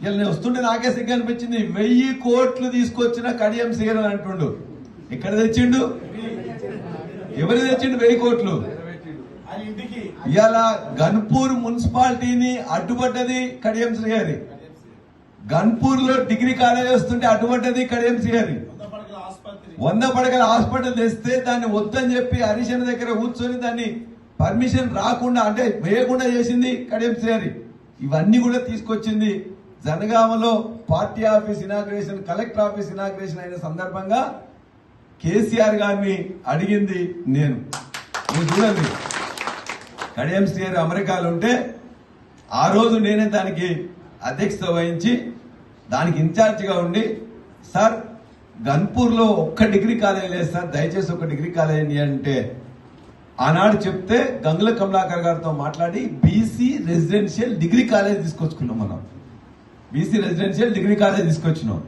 ఇలా నేను వస్తుంటే నాకే సిగ్గు అనిపించింది. వెయ్యి కోట్లు తీసుకొచ్చిన కడియం సీఎం అని అంటుండు. ఎక్కడ తెచ్చిండు? ఎవరు తెచ్చిండు వెయ్యి కోట్లు? ఆయన ఇవాళ గన్పూర్ మున్సిపాలిటీని అడ్డుపడ్డది కడియం శ్రీహరి గన్పూర్లో డిగ్రీ కాలేజ్ వస్తుంటే అడ్డుపడ్డది కడియం శ్రీహరి వంద పడకల పడగల హాస్పిటల్ తెస్తే దాన్ని వద్దని చెప్పి హరిశన దగ్గర కూర్చొని దాన్ని పర్మిషన్ రాకుండా అంటే వేయకుండా చేసింది కడియం శ్రీహరి ఇవన్నీ కూడా తీసుకొచ్చింది జనగామలో party office inauguration collector office inauguration అయిన సందర్భంగా కేసీఆర్ గారిని అడిగింది నేను. మీరు చూడండి. కడియంశ్రీ గారు అమెరికాలో ఉంటే ఆ రోజు నేనే దానికి అధ్యక్షత వహించి దానికి ఇన్ఛార్జిగా ఉండి సార్ గన్పూర్లో ఒక్క డిగ్రీ కాలేజ్ లేదు సార్ దయచేసి ఒక డిగ్రీ కాలేజ్ అంటే. ఆనాడు చెప్తే గంగుల కమలాకర్ గారితో మాట్లాడి బీసీ రెసిడెన్షియల్ డిగ్రీ కాలేజ్ తీసుకొచ్చుకున్నాం మనం బీసీ రెసిడెన్షియల్ డిగ్రీ కాలేజ్ తీసుకొచ్చినాం.